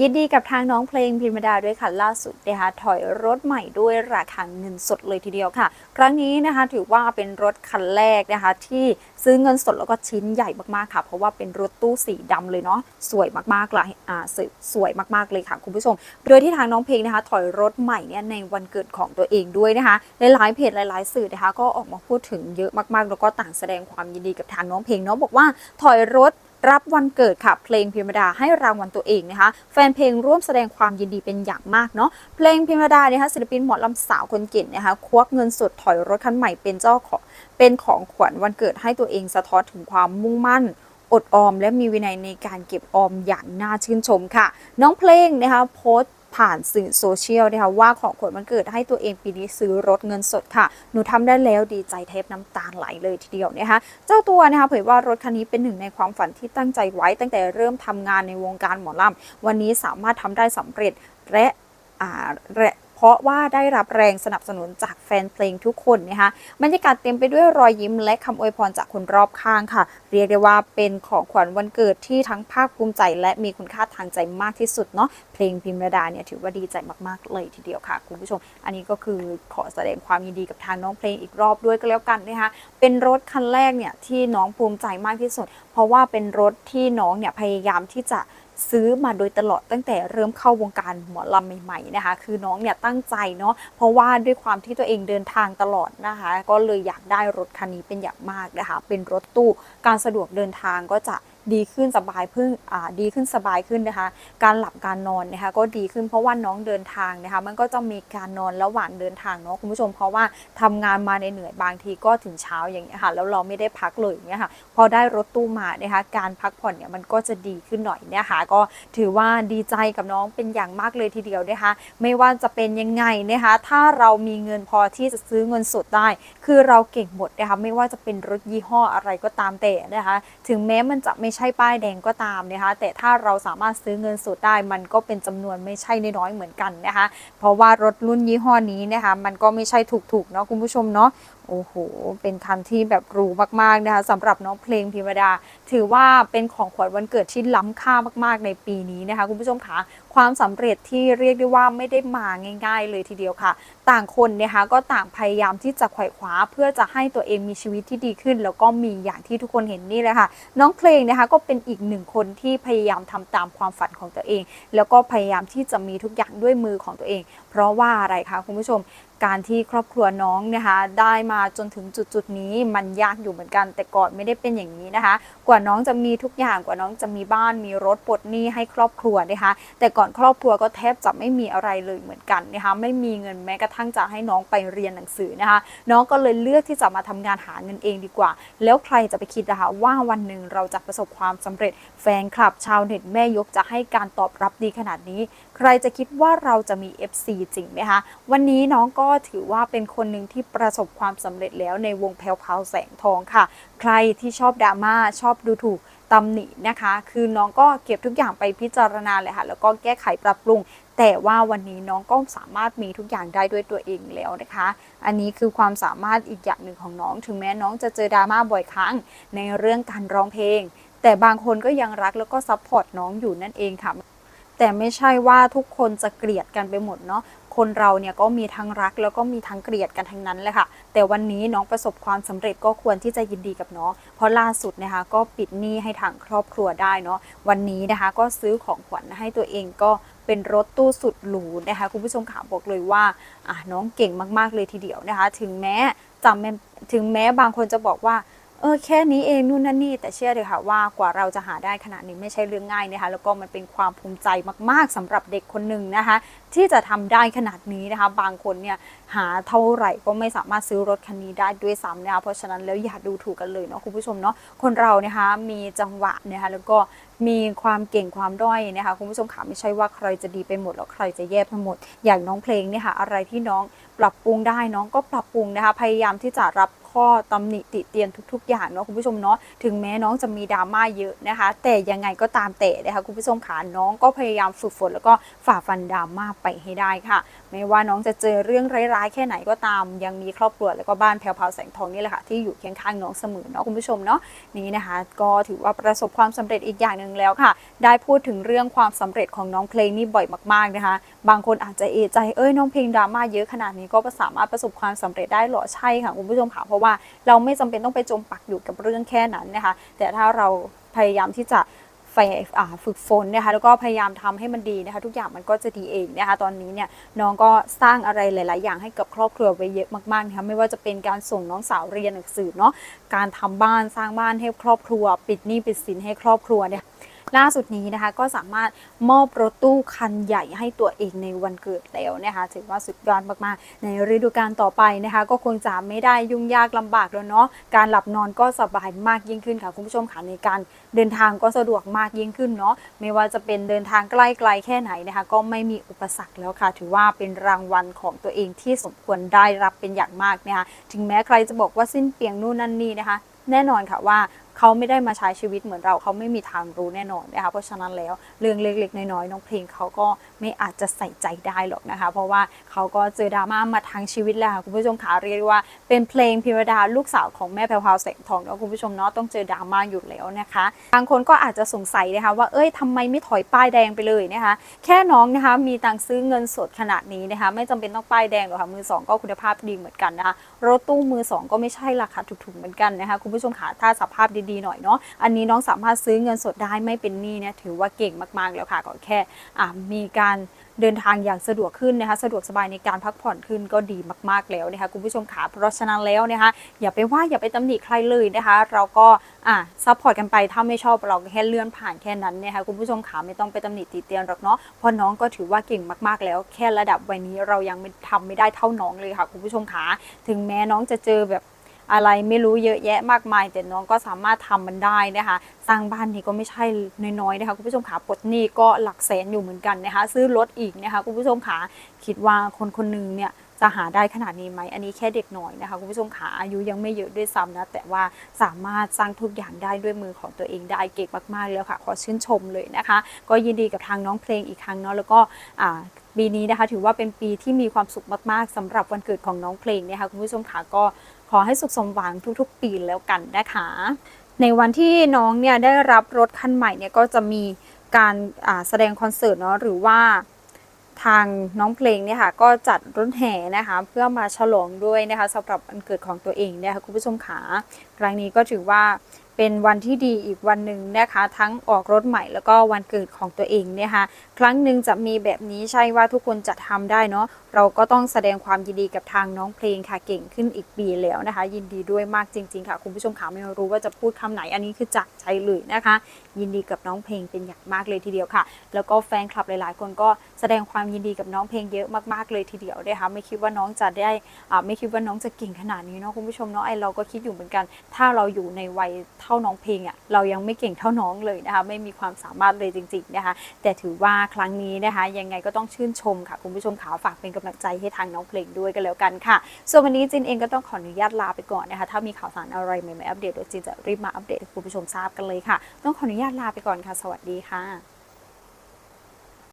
ยินดีกับทางน้องเพลงพิมดาด้วยค่ะล่าสุดนะคะถอยรถใหม่ด้วยราคาเงินสดเลยทีเดียวค่ะ ครั้งนี้นะคะถือว่าเป็นรถคันแรกนะคะที่ซื้อเงินสดแล้วก็ชิ้นใหญ่มากๆค่ะ เพราะว่าเป็นรถตู้สีดำเลยเนาะสวยมากๆเลยอ่าสสวยมากๆเลยค่ะคุณผู้ชม โดยที่ทางน้องเพลงนะคะถอยรถใหม่เนี่ยในวันเกิดของตัวเองด้วยนะคะหลายๆเพจหลายๆสื่อนะคะก็ออกมาพูดถึงเยอะมากๆ แล้วก็ต่างแสดงความยินดีกับทางน้องเพลงเนาะบอกว่าถอยรถ รับวันเกิดค่ะ เพลงพิมดาให้รางวัลตัวเองนะคะ แฟนเพลงร่วมแสดงความยินดีเป็นอย่างมากเนาะเพลงพิมดาเนี่ยค่ะศิลปินหมอลำสาวคนเก่งนะคะควักเงินสดถอยรถคันใหม่เป็นเจ้าของเป็นของขวัญวันเกิดให้ตัวเองสะท้อนถึงความมุ่งมั่นอดออมและมีวินัยในการเก็บออมอย่างน่าชื่นชมค่ะ น้องเพลงนะคะโพสต์ ผ่านสื่อโซเชียลนะคะว่าของขวัญวันเกิดให้ตัวเองปีนี้ซื้อรถเงินสดค่ะ หนูทำได้แล้วดีใจเทปน้ำตาไหลเลยทีเดียวนะคะเจ้าตัวนะคะเผยว่ารถคันนี้เป็นหนึ่งในความฝันที่ตั้งใจไว้ ตั้งแต่เริ่มทำงานในวงการหมอลำวันนี้สามารถทำได้สำเร็จและอ่าและ เพราะว่าได้รับแรงสนับสนุนจากแฟนเพลงทุกคนนะคะบรรยากาศเต็มไปด้วยรอยยิ้มและคำอวยพรจากคนรอบข้างค่ะ เรียกได้ว่าเป็นของขวัญวันเกิดที่ทั้งภาคภูมิใจ และมีคุณค่าทางใจมากที่สุดเนาะเพลงพิมรดาเนี่ยถือว่าดีใจมากๆเลยทีเดียวค่ะคุณผู้ชม อันนี้ก็คือขอแสดงความยินดีกับทางน้องเพลงอีกรอบด้วยก็แล้วกันนะคะเป็นรถคันแรกเนี่ยที่น้องภูมิใจมากที่สุด เพราะว่าเป็นรถที่น้องเนี่ยพยายามที่จะ ซื้อมาโดยตลอดตั้งแต่เริ่มเข้าวงการหมอลำใหม่ๆนะคะ คือน้องเนี่ยตั้งใจเนาะเพราะว่าด้วยความที่ตัวเองเดินทางตลอดนะคะ ก็เลยอยากได้รถคันนี้เป็นอย่างมากนะคะ เป็นรถตู้การสะดวกเดินทางก็จะ ดีขึ้นสบายเพิ่งดีขึ้นสบายขึ้นนะคะ การหลับการนอนนะคะก็ดีขึ้นเพราะว่าน้องเดินทางนะคะมันก็จะมีการนอนระหว่างเดินทางเนาะคุณผู้ชมเพราะว่าทำงานมาในเหนื่อยบางทีก็ถึงเช้าอย่างเงี้ยค่ะแล้วเราไม่ได้พักเลยอย่างเงี้ยค่ะพอได้รถตู้มานะคะการพักผ่อนเนี่ยมันก็จะดีขึ้นหน่อยเนี่ยค่ะก็ถือว่าดีใจกับน้องเป็นอย่างมากเลยทีเดียวนะคะไม่ว่าจะเป็นยังไงนะคะถ้าเรามีเงินพอที่จะซื้อเงินสดได้ คือเราเก่งหมดนะคะไม่ว่าจะเป็นรถยี่ห้ออะไรก็ตามแต่นะคะถึงแม้มันจะไม่ใช่ป้ายแดงก็ตามนะคะแต่ถ้าเราสามารถซื้อเงินสดได้มันก็เป็นจำนวนไม่ใช่น้อยเหมือนกันนะคะ เพราะว่ารถรุ่นยี่ห้อนี้นะคะมันก็ไม่ใช่ถูกๆเนาะคุณผู้ชมเนาะโอ้โห เป็นคันที่แบบรูมากๆนะคะสำหรับน้องเพลงพิมดา ถือว่าเป็นของขวัญวันเกิดที่ล้ำค่ามากๆในปีนี้นะคะ คุณผู้ชมคะความสำเร็จที่เรียกได้ว่าไม่ได้มาง่าย ๆ เลยทีเดียวค่ะ ต่างคนนะคะก็ต่างพยายามที่จะไขว่คว้าเพื่อจะให้ตัวเองมีชีวิตที่ดีขึ้น แล้วก็มีอย่างที่ทุกคนเห็นนี่แหละค่ะ น้องเพลงนะคะก็เป็นอีกหนึ่งคนที่พยายามทำตามความฝันของตัวเอง แล้วก็พยายามที่จะมีทุกอย่างด้วยมือของตัวเอง เพราะว่าอะไรคะคุณผู้ชมการที่ครอบครัวน้องนะคะได้มาจนถึงจุดจุดๆนี้มันยากอยู่เหมือนกัน แต่ก่อนไม่ได้เป็นอย่างนี้นะคะ กว่าน้องจะมีทุกอย่างกว่าน้องจะมีบ้านมีรถปลดหนี้ให้ครอบครัวนะคะ แต่ก่อนครอบครัวก็แทบจะไม่มีอะไรเลยเหมือนกันนะคะไม่มีเงินแม้กระทั่งทั้งจะให้น้องไปเรียนหนังสือนะคะ น้องก็เลยเลือกที่จะมาทำงานหาเงินเองดีกว่า แล้วใครจะไปคิดนะคะว่าวันหนึ่งเราจะประสบความสำเร็จแฟนคลับ ชาวเน็ตแม่ยกจะให้การตอบรับดีขนาดนี้ ใครจะคิดว่าเราจะมี FC จริงไหมคะ วันนี้น้องก็ถือว่าเป็นคนหนึ่งที่ประสบความสำเร็จแล้วในวงแพลวพาวแสงทองค่ะ ใครที่ชอบดราม่าชอบดูถูก ตำหนินะคะ คือน้องก็เก็บทุกอย่างไปพิจารณาเลยค่ะ แล้วก็แก้ไขปรับปรุง แต่ว่าวันนี้น้องก็สามารถมีทุกอย่างได้ด้วยตัวเองแล้วนะคะ อันนี้คือความสามารถอีกอย่างหนึ่งของน้อง ถึงแม้น้องจะเจอดราม่าบ่อยครั้งในเรื่องการร้องเพลง แต่บางคนก็ยังรักแล้วก็ซัพพอร์ตน้องอยู่นั่นเองค่ะแต่ไม่ใช่ว่าทุกคนจะเกลียดกันไปหมดเนาะ คนเราเนี่ยก็มีทั้งรักแล้วก็มีทั้งเกลียดกันทั้งนั้นเลยค่ะ แต่วันนี้น้องประสบความสำเร็จก็ควรที่จะยินดีกับน้อง เพราะล่าสุดนะคะก็ปิดหนี้ให้ทางครอบครัวได้เนาะ วันนี้นะคะก็ซื้อของขวัญให้ตัวเองก็เป็นรถตู้สุดหรูนะคะคุณผู้ชมขาบอกเลยว่าน้องเก่งมากๆเลยทีเดียวนะคะ ถึงแม้จำแมถึงแม้บางคนจะบอกว่า เออแค่นี้เองนู่นนั่นนี่แต่เชื่อเลยค่ะว่ากว่าเราจะหาได้ขนาดนี้ไม่ใช่เรื่องง่ายนะคะแล้วก็มันเป็นความภูมิใจมากๆสำหรับเด็กคนหนึ่งนะคะ ที่จะทำได้ขนาดนี้นะคะ บางคนเนี่ยหาเท่าไหร่ก็ไม่สามารถซื้อรถคันนี้ได้ด้วยซ้ำนะคะเพราะฉะนั้นแล้วอย่าดูถูกกันเลยเนาะคุณผู้ชมเนาะคนเรานะคะมีจังหวะนะคะแล้วก็มีความเก่งความด้อยนะคะคุณผู้ชมค่ะไม่ใช่ว่าใครจะดีไปหมดแล้วใครจะแย่ไปหมด อย่างน้องเพลงเนี่ยค่ะอะไรที่น้องปรับปรุงได้น้องก็ปรับปรุงนะคะพยายามที่จะรับ ข้อข้อตำหนิติเตียนทุก ๆ อย่างเนาะคุณผู้ชมเนาะถึงแม้น้องจะมีดราม่าเยอะนะคะ แต่ยังไงก็ตามแต่นะคะคุณผู้ชมขาน้องก็พยายามฝึกฝนแล้วก็ฝ่าฟันดราม่าไปให้ได้ค่ะ ไม่ว่าน้องจะเจอเรื่องร้ายๆแค่ไหนก็ตาม ยังมีครอบครัวแล้วก็บ้านแพรวพาวแสงทองนี่แหละค่ะที่อยู่เคียงข้างน้องเสมอเนาะคุณผู้ชมเนาะนี่นะคะ ก็ถือว่าประสบความสำเร็จอีกอย่างหนึ่งแล้วค่ะ ได้พูดถึงเรื่องความสำเร็จของน้องเพลงนี่บ่อยมาก ๆนะคะ บางคนอาจจะเอใจเอ้ยน้องเพลงดราม่าเยอะขนาดนี้ก็สามารถประสบความสำเร็จได้เหรอใช่ค่ะคุณผู้ชมค่ะเพราะว่าเราไม่จำเป็นต้องไปจมปักอยู่กับเรื่องแค่นั้นนะคะ แต่ถ้าเราพยายามที่จะฝึกฝนนะคะแล้วก็พยายามทำให้มันดีนะคะ ทุกอย่างมันก็จะดีเองนะคะ ตอนนี้เนี่ยน้องก็สร้างอะไรหลาย ๆ อย่างให้กับครอบครัวไว้เยอะมากๆนะคะไม่ว่าจะเป็นการส่งน้องสาวเรียนหนังสือเนาะการทำบ้านสร้างบ้านให้ครอบครัว ปิดหนี้ปิดสินให้ครอบครัวเนี่ย ล่าสุดนี้นะคะก็สามารถมอบรถตู้คันใหญ่ให้ตัวเองในวันเกิดแล้วนะคะถือว่าสุดยอดมากๆ ในฤดูกาลต่อไปนะคะ ก็คงจะไม่ได้ยุ่งยากลำบากแล้วเนาะการหลับนอนก็สบายมากยิ่งขึ้นค่ะคุณผู้ชมค่ะในการเดินทางก็สะดวกมากยิ่งขึ้นเนาะไม่ว่าจะเป็นเดินทางใกล้ไกลแค่ไหนนะคะ ก็ไม่มีอุปสรรคแล้วค่ะ ถือว่าเป็นรางวัลของตัวเองที่สมควรได้รับเป็นอย่างมากนะคะถึงแม้ใครจะบอกว่าสิ้นเปลียงนู่นนั่นนี่นะคะแน่นอนค่ะว่า เขาไม่ได้มาใช้ชีวิตเหมือนเราเขาไม่มีทางรู้แน่นอนนะคะเพราะฉะนั้นแล้วเรื่องเล็กๆน้อยๆน้องเพลงเขาก็ไม่อาจจะใส่ใจได้หรอกนะคะ เพราะว่าเขาก็เจอดราม่ามาทางชีวิตแล้วคุณผู้ชมขาเรียกได้ว่าเป็นเพลงพิรดาลูกสาวของแม่แพรวแสงทองเนาะคุณผู้ชมเนาะต้องเจอดราม่าอยู่แล้วนะคะบางคนก็อาจจะสงสัยนะคะว่าเอ้ยทำไมไม่ถอยป้ายแดงไปเลยนะคะ แค่น้องนะคะมีตังค์ซื้อเงินสดขนาดนี้นะคะ ไม่จำเป็นต้องป้ายแดงหรอกค่ะมือสองก็คุณภาพดีเหมือนกันนะคะรถตู้มือสองก็ไม่ใช่ราคาถูกๆเหมือนกันนะคะคุณผู้ชมขาถ้าสภาพดีๆหน่อยเนาะอันนี้น้องสามารถซื้อเงินสดได้ไม่เป็นหนี้เนี่ยถือว่าเก่งมากๆแล้วค่ะก็แค่อ่ามีการเดินทางอย่างสะดวกขึ้นนะคะสะดวกสบายในการพักผ่อนขึ้นก็ดีมากๆแล้วนะคะคุณผู้ชมขาเพราะฉะนั้นแล้วนะคะอย่าไปว่าอย่าไปตำหนิใครเลยนะคะ เราก็อะซัพพอร์ตกันไปถ้าไม่ชอบเราก็แค่เลื่อนผ่านแค่นั้นนะคะคุณผู้ชมขาไม่ต้องไปตำหนิติเตียนหรอกเนาะเพราะน้องก็ถือว่าเก่งมากๆแล้ว แค่ระดับวัยนี้เรายังไม่ทำไม่ได้เท่าน้องเลยค่ะคุณผู้ชมขาถึงแม้น้องจะเจอแบบ อะไรไม่รู้เยอะแยะมากมาย แต่น้องก็สามารถทำมันได้นะคะ สร้างบ้านนี่ก็ไม่ใช่น้อยๆนะคะคุณผู้ชมขาปลดหนี้ก็หลักแสนอยู่เหมือนกันนะคะ ซื้อรถอีกนะคะคุณผู้ชมขาคิดว่าคนคนหนึงเนี่ย จะหาได้ขนาดนี้ไหมอันนี้แค่เด็กหน่อยนะคะคุณผู้ชมขาอายุยังไม่เยอะด้วยซ้ำนะ แต่ว่าสามารถสร้างทุกอย่างได้ด้วยมือของตัวเองได้เก่งมากๆแล้วค่ะ ขอชื่นชมเลยนะคะ ก็ยินดีกับทางน้องเพลงอีกครั้งเนาะแล้วก็ปีนี้นะคะถือว่าเป็นปีที่มีความสุขมากๆสำหรับวันเกิดของน้องเพลงนะคะคุณผู้ชมขาก็ขอให้สุขสมหวังทุกๆ ปีแล้วกันนะคะในวันที่น้องเนี่ยได้รับรถคันใหม่เนี่ยก็จะมีการแสดงคอนเสิร์ตเนาะหรือว่า ทางน้องเพลงเนี่ยค่ะก็จัดรถแห่นะคะเพื่อมาฉลองด้วยนะคะสำหรับวันเกิดของตัวเองเนะคะคุณผู้ชมขาครั้งนี้ก็ถือว่าเป็นวันที่ดีอีกวันหนึ่งนะคะ ทั้งออกรถใหม่แล้วก็วันเกิดของตัวเองเนี่ยค่ะครั้งหนึ่งจะมีแบบนี้ใช่ว่าทุกคนจะทำได้เนาะ เราก็ต้องแสดงความยินดีกับทางน้องเพลงค่ะเก่งขึ้นอีกปีแล้วนะคะ ยินดีด้วยมากจริง ๆ ค่ะ คุณผู้ชมขาไม่รู้ว่าจะพูดคำไหนอันนี้คือจากใจเลยนะคะ ยินดีกับน้องเพลงเป็นอย่างมากเลยทีเดียวค่ะ แล้วก็แฟนคลับหลาย ๆ คนก็แสดงความยินดีกับน้องเพลงเยอะมากๆเลยทีเดียวนะคะไม่คิดว่าน้องจะได้อ่าไม่คิดว่าน้องจะเก่งขนาดนี้เนาะคุณผู้ชมเนาะไอเราก็คิดอยู่เหมือนกัน ถ้าเราอยู่ในวัยเท่าน้องเพลงอะเรายังไม่เก่งเท่าน้องเลยนะคะไม่มีความสามารถเลยจริง ๆ นะคะ แต่ถือว่าครั้งนี้นะคะ ยังไงก็ต้องชื่นชมค่ะคุณผู้ชมขาฝากเป็นกำลังใจให้ทางน้องเพลงด้วยกันแล้วกันค่ะ ส่วนวันนี้จินเองก็ต้องขออนุญาตลาไปก่อนนะคะ ถ้ามีข่าวสารอะไรใหม่ๆอัปเดตเดี๋ยวจินจะรีบมาอัปเดตให้คุณผู้ชมทราบกันเลยค่ะ ต้องขออนุญาตลาไปก่อนค่ะ สวัสดีค่ะ